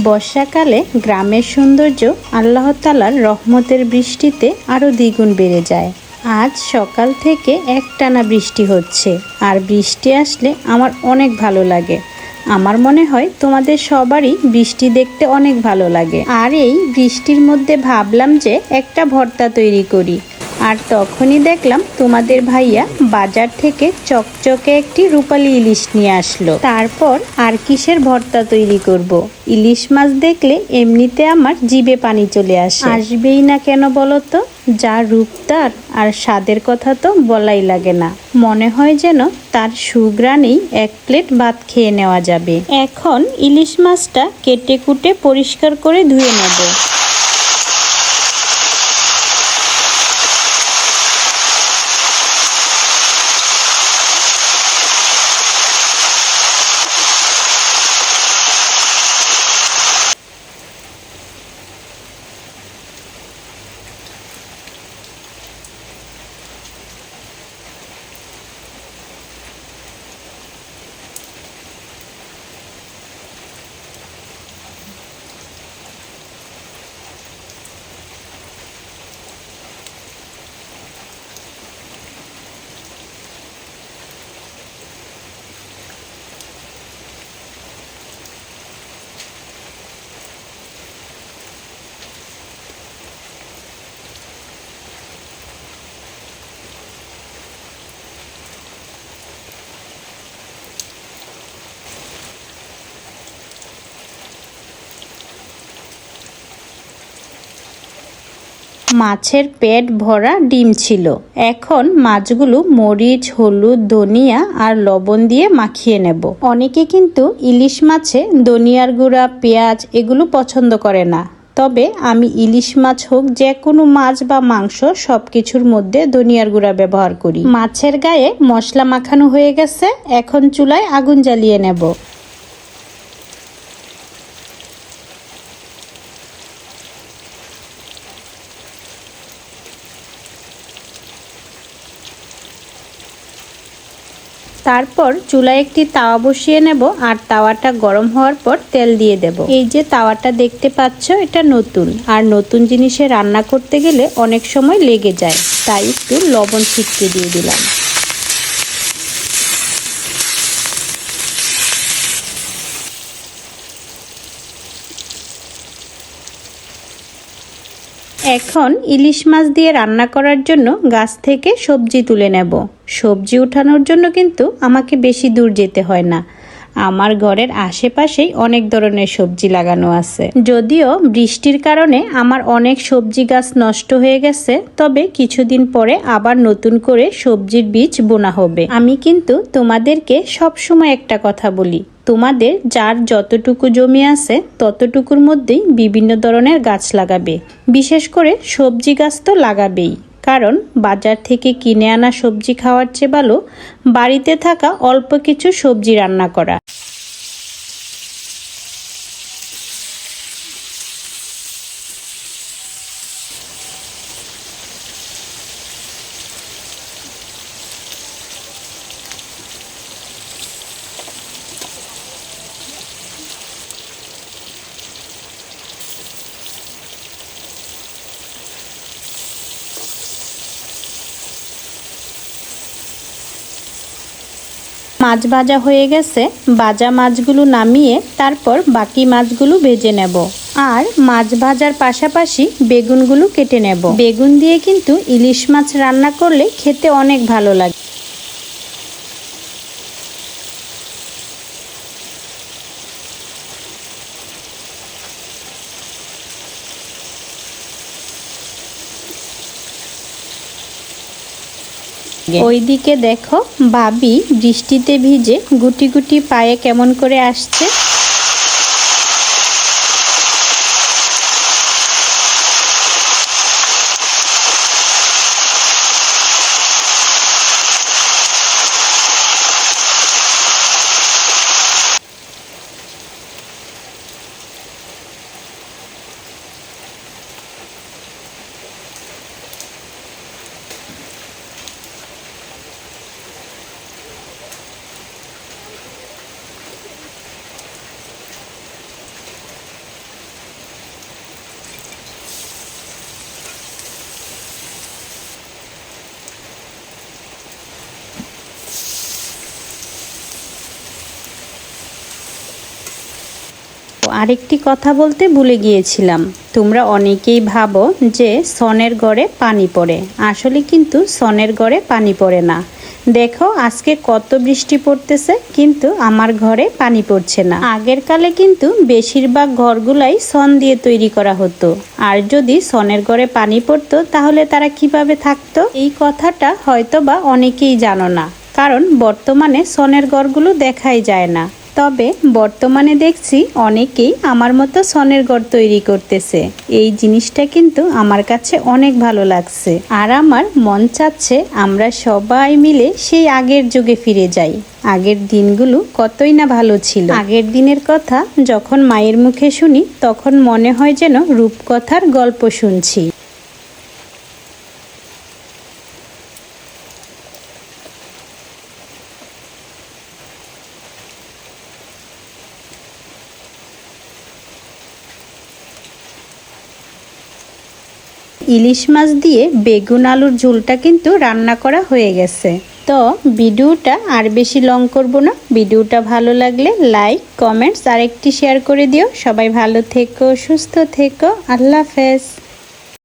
বর্ষাকালে গ্রামের সৌন্দর্য আল্লাহ তালার রহমতের বৃষ্টিতে আরও দ্বিগুণ বেড়ে যায়। আজ সকাল থেকে একটানা বৃষ্টি হচ্ছে। আর বৃষ্টি আসলে আমার অনেক ভালো লাগে। আমার মনে হয় তোমাদের সবারই বৃষ্টি দেখতে অনেক ভালো লাগে। আর এই বৃষ্টির মধ্যে ভাবলাম যে একটা ভর্তা তৈরি করি। আর তখনই দেখলাম তোমাদের ভাইয়া বাজার থেকে চকচকে একটি রূপালি ইলিশ নিয়ে আসলো। তারপর আর কিসের ভর্তা তৈরি করব। ইলিশ মাছ দেখলে এমনিতে আমার জিভে পানি চলে আসে। আসবেই না কেন বলো তো যা রূপ তার, আর স্বাদের কথা তো বলাই লাগে না। মনে হয় যেন তার সুগ্রানেই এক প্লেট ভাত খেয়ে নেওয়া যাবে। এখন ইলিশ মাছটা কেটে কুটে পরিষ্কার করে ধুয়ে নেব। মাছের পেট ভরা ডিম ছিল। এখন মাছগুলো মরিচ, হলুদ, ধনিয়া আর লবণ দিয়ে মাখিয়ে নেব। অনেকে কিন্তু ইলিশ মাছে ধনিয়ার গুঁড়া, পেঁয়াজ এগুলো পছন্দ করে না। তবে আমি ইলিশ মাছ হোক যে কোনো মাছ বা মাংস সব কিছুর মধ্যে ধনিয়ার গুঁড়া ব্যবহার করি। মাছের গায়ে মশলা মাখানো হয়ে গেছে। এখন চুলায় আগুন জ্বালিয়ে নেব। তারপর চুলায় একটি তাওয়া বসিয়ে নেব আর তাওয়াটা গরম হওয়ার পর তেল দিয়ে দেব। এই যে তাওয়াটা দেখতে পাচ্ছ, এটা নতুন। আর নতুন জিনিসে রান্না করতে গেলে অনেক সময় লেগে যায়। তাই একটু লবণ ছিটকে দিয়ে দিলাম। এখন ইলিশ মাছ দিয়ে রান্না করার জন্য গাছ থেকে সবজি তুলে নেব। সবজি উঠানোর জন্য কিন্তু আমাকে বেশি দূর যেতে হয় না। আমার ঘরের আশেপাশেই অনেক ধরনের সবজি লাগানো আছে। যদিও বৃষ্টির কারণে আমার অনেক সবজি গাছ নষ্ট হয়ে গেছে, তবে কিছুদিন পরে আবার নতুন করে সবজির বীজ বোনা হবে। আমি কিন্তু তোমাদেরকে সবসময় একটা কথা বলি, তোমাদের যার যতটুকু জমি আছে, ততটুকুর মধ্যেই বিভিন্ন ধরনের গাছ লাগাবে। বিশেষ করে সবজি গাছ তো লাগাবেই। কারণ বাজার থেকে কিনে আনা সবজি খাওয়ার চেয়ে ভালো বাড়িতে থাকা অল্প কিছু সবজি রান্না করা। মাছ ভাজা হয়ে গেছে, ভাজা মাছগুলো নামিয়ে তারপর বাকি মাছগুলো ভেজে নেব। আর মাছ ভাজার পাশাপাশি বেগুনগুলো কেটে নেব। বেগুন দিয়ে কিন্তু ইলিশ মাছ রান্না করলে খেতে অনেক ভালো লাগে। ওইদিকে দেখো বাবি বৃষ্টিতে ভিজে গুটি গুটি পায়ে কেমন করে আসছে। আরেকটি কথা বলতে ভুলে গিয়েছিলাম। তোমরা অনেকেই ভাবো যে সনের গড়ে পানি পড়ে। আসলে কিন্তু সনের গড়ে পানি পড়ে না। দেখো, আজকে কত বৃষ্টি পড়তেছে, কিন্তু আমার ঘরে পানি পড়ছে না। আগের কালে কিন্তু বেশিরভাগ ঘরগুলাই সন দিয়ে তৈরি করা হতো। আর যদি সনের ঘরে পানি পড়তো, তাহলে তারা কীভাবে থাকতো? এই কথাটা হয়তো বা অনেকেই জানো না। কারণ বর্তমানে সনের ঘরগুলো দেখাই যায় না। তবে বর্তমানে দেখছি অনেকেই আমার মতো সনের ঘর তৈরি করতেছে। এই জিনিসটা কিন্তু আমার কাছে অনেক ভালো লাগছে। আর আমার মন চাচ্ছে আমরা সবাই মিলে সেই আগের যুগে ফিরে যাই। আগের দিনগুলো কতই না ভালো ছিল। আগের দিনের কথা যখন মায়ের মুখে শুনি, তখন মনে হয় যেন রূপকথার গল্প শুনছি। ইলিশ মাছ দিয়ে বেগুন আলুর ঝোলটা কিন্তু রান্না করা হয়ে গেছে। তো ভিডিওটা আর বেশি লং করব না। ভিডিওটা ভালো লাগলে লাইক কমেন্টস আর একটি শেয়ার করে দিও। সবাই ভালো থেকো, সুস্থ থেকো। আল্লাহ হাফেজ।